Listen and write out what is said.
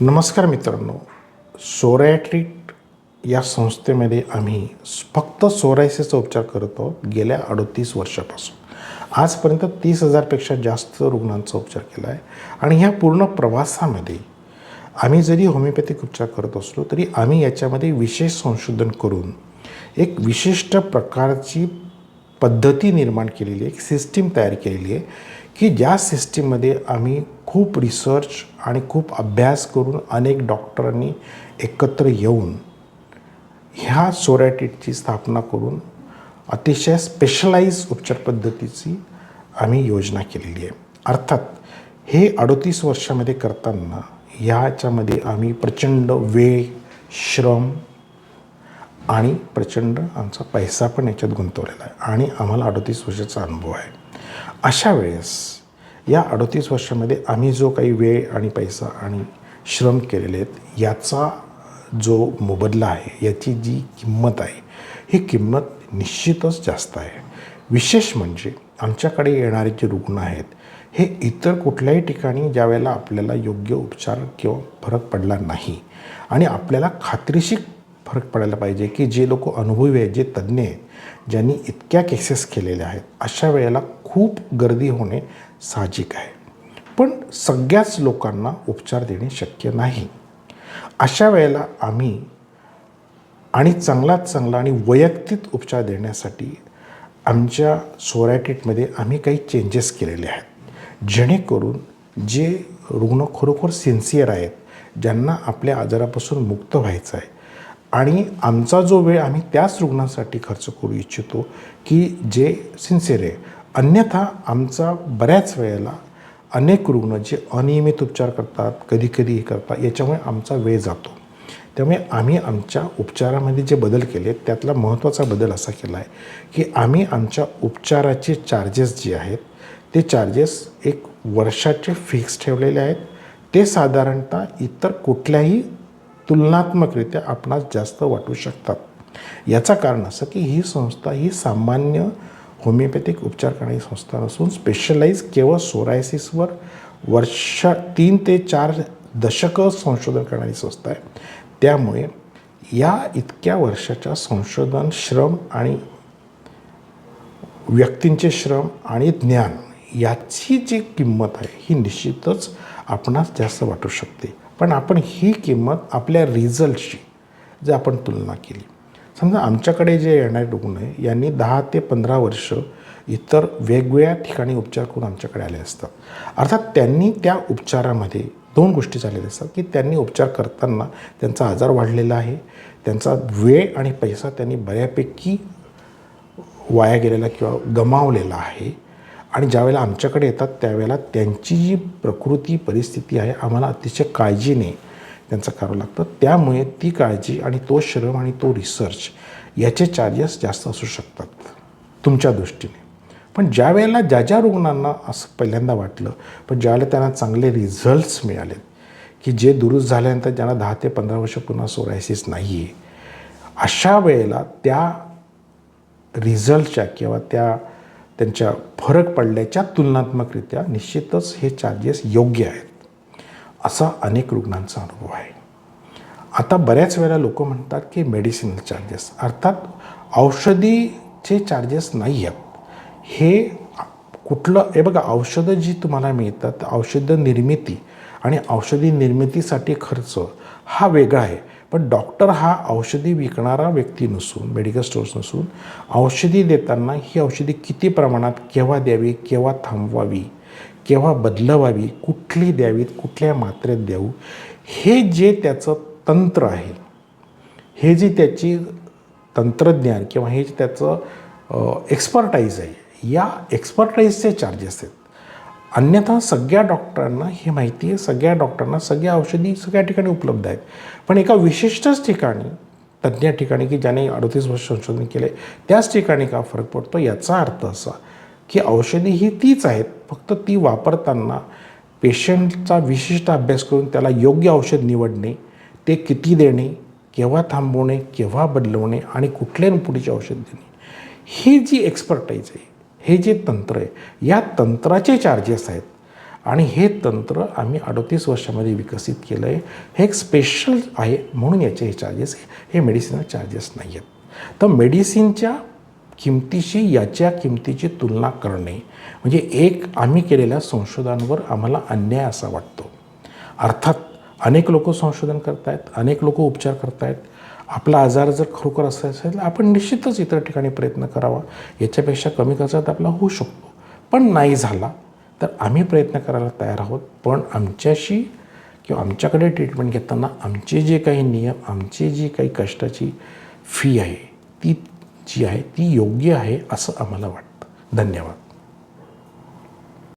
नमस्कार मित्रांनो सोरायट्रीट या संस्थेमध्ये आम्ही फक्त सोरायसिसचा उपचार करत आहोत गेल्या अडतीस वर्षापासून. आजपर्यंत तीस हजारपेक्षा जास्त रुग्णांचा उपचार केला आहे आणि ह्या पूर्ण प्रवासामध्ये आम्ही जरी होमिओपॅथिक उपचार करत असलो तरी आम्ही याच्यामध्ये विशेष संशोधन करून एक विशिष्ट प्रकारची पद्धती निर्माण केलेली आहे एक सिस्टीम तयार केलेली आहे की ज्या सिस्टीममध्ये आम्ही खूप रिसर्च आणि खूप अभ्यास करून अनेक डॉक्टरांनी एकत्र येऊन ह्या सोरॅटिटची स्थापना करून अतिशय स्पेशलाइज उपचार पद्धतीची आम्ही योजना केलेली आहे. अर्थात हे अडतीस वर्षामध्ये करताना ह्याच्यामध्ये आम्ही प्रचंड वेळ श्रम आणि प्रचंड आमचा पैसा पण याच्यात गुंतवलेला आहे. आणि आम्हाला अडतीस वर्षाचा अनुभव आहे. अशा वेळेस या अडतीस वर्षामध्ये आम्ही जो काही वेळ आणि पैसा आणि श्रम केलेले आहेत याचा जो मोबदला आहे याची जी किंमत आहे ही किंमत निश्चितच जास्त आहे. विशेष म्हणजे आमच्याकडे येणारे जे रुग्ण आहेत हे इतर कुठल्याही ठिकाणी ज्यावेळेला आपल्याला योग्य उपचार किंवा फरक पडला नाही आणि आपल्याला खात्रीशीर फरक पडायला पाहिजे की जे लोक अनुभवी आहेत जे तज्ज्ञ आहेत ज्यांनी इतक्या केसेस केलेल्या आहेत अशा वेळेला खूप गर्दी होणे साहजिक आहे. पण सगळ्याच लोकांना उपचार देणे शक्य नाही. अशा वेळेला आम्ही आणि चांगलाच चांगला आणि वैयक्तिक उपचार देण्यासाठी आमच्या सोरायटीटमध्ये आम्ही काही चेंजेस केलेले आहेत. जेणेकरून जे रुग्ण खरोखर सिन्सिअर आहेत ज्यांना आपल्या आजारापासून मुक्त व्हायचं आहे आणि आमचा जो वेळ आम्ही त्याच रुग्णांसाठी खर्च करू इच्छितो की जे सिन्सिअर आहे. अन्यथा आमचा बऱ्याच वेळेला अनेक रुग्ण जे अनियमित उपचार करतात कधी कधी हे करतात याच्यामुळे आमचा वेळ जातो. त्यामुळे आम्ही आमच्या उपचारामध्ये जे बदल केले त्यातला महत्त्वाचा बदल असा केला आहे की आम्ही आमच्या उपचाराचे चार्जेस जे आहेत ते चार्जेस एक वर्षाचे फिक्स ठेवलेले आहेत. ते साधारणतः इतर कुठल्याही तुलनात्मकरित्या आपणास जास्त वाटू शकतात. याचा कारण असं की ही संस्था ही सामान्य होमिओपॅथिक उपचार करणारी संस्था नसून स्पेशलाइज केवळ सोरायसिसवर वर्ष तीन ते चार दशकं संशोधन करणारी संस्था आहे. त्यामुळे या इतक्या वर्षाच्या संशोधन श्रम आणि व्यक्तींचे श्रम आणि ज्ञान याची जी किंमत आहे ही निश्चितच आपणास जास्त वाटू शकते. पण आपण ही किंमत आपल्या रिझल्टशी जर आपण तुलना केली. समजा आमच्याकडे जे येणारे रुग्ण आहे यांनी दहा ते पंधरा वर्ष इतर वेगवेगळ्या ठिकाणी उपचार करून आमच्याकडे आले असतात. अर्थात त्यांनी त्या उपचारामध्ये दोन गोष्टी झालेल्या असतात की त्यांनी उपचार करताना त्यांचा आजार वाढलेला आहे त्यांचा वेळ आणि पैसा त्यांनी बऱ्यापैकी वाया गेलेला किंवा गमावलेला आहे आणि ज्यावेळेला आमच्याकडे येतात त्यावेळेला त्यांची जी प्रकृती परिस्थिती आहे आम्हाला अतिशय काळजीने त्यांचं करावं लागतं. त्यामुळे ती काळजी आणि तो श्रम आणि तो रिसर्च याचे चार्जेस जास्त असू शकतात तुमच्या दृष्टीने. पण ज्या वेळेला ज्या ज्या रुग्णांना असं पहिल्यांदा वाटलं पण ज्यावेळेला त्यांना चांगले रिझल्ट्स मिळालेत की जे दुरुस्त झाल्यानंतर ज्यांना दहा ते पंधरा वर्ष पुन्हा सोरायसिस नाही आहे अशा वेळेला त्या रिझल्टच्या किंवा त्या त्यांच्या फरक पडल्याच्या तुलनात्मकरित्या निश्चितच हे चार्जेस योग्य आहेत. असा अनेक रुग्णांचा अनुभव आहे. आता बऱ्याच वेळेला लोक म्हणतात की मेडिसिनल चार्जेस अर्थात औषधीचे चार्जेस नाही आहेत. हे कुठलं हे बघा औषधं जी तुम्हाला मिळतात औषध निर्मिती आणि औषधी निर्मितीसाठी खर्च हा वेगळा आहे. पण डॉक्टर हा औषधी विकणारा व्यक्ती नसून मेडिकल स्टोर्स नसून औषधी देताना ही औषधी किती प्रमाणात केव्हा द्यावी केव्हा थांबवावी केव्हा बदलवावी कुठली द्यावीत कुठल्या मात्रेत द्याऊ हे जे त्याचं तंत्र आहे हे जे त्याची तंत्रज्ञान किंवा हे जे त्याचं एक्सपर्टाईज आहे या एक्सपर्टाईजचे चार्जेस आहेत. अन्यथा सगळ्या डॉक्टरांना हे माहिती आहे सगळ्या डॉक्टरांना सगळ्या औषधी सगळ्या ठिकाणी उपलब्ध आहेत. पण एका विशिष्टच ठिकाणी तज्ज्ञ ठिकाणी की ज्याने अडतीस वर्ष संशोधन केले त्याच ठिकाणी का फरक पडतो? याचा अर्थ असा की औषधी ही तीच आहेत फक्त ती वापरताना पेशंटचा विशिष्ट अभ्यास करून त्याला योग्य औषध निवडणे ते किती देणे केव्हा थांबवणे केव्हा बदलवणे आणि कुठल्या पुढचे औषध देणे. ही जी एक्सपर्टाईज आहे हे जे तंत्र आहे या तंत्राचे चार्जेस आहेत. आणि हे तंत्र आम्ही अडतीस वर्षामध्ये विकसित केलं आहे हे एक स्पेशल आहे म्हणून याचे हे चार्जेस हे मेडिसिनल चार्जेस नाही आहेत. तर मेडिसिनच्या किमतीशी याच्या किमतीची तुलना करणे म्हणजे एक आम्ही केलेल्या संशोधनावर आम्हाला अन्याय असा वाटतो. अर्थात अनेक लोक संशोधन करतायत अनेक लोक उपचार करतायत आपला आजार जर खरोखर असा असेल तर आपण निश्चितच इतर ठिकाणी प्रयत्न करावा. याच्यापेक्षा कमी खर्चात आपला होऊ शकतो. पण नाही झाला तर आम्ही प्रयत्न करायला तयार आहोत. पण आमच्याशी किंवा आमच्याकडे ट्रीटमेंट घेताना आमचे जे काही नियम आमची जी काही कष्टाची फी आहे ती जी आहे ती योग्य आहे असं आम्हाला वाटतं. धन्यवाद.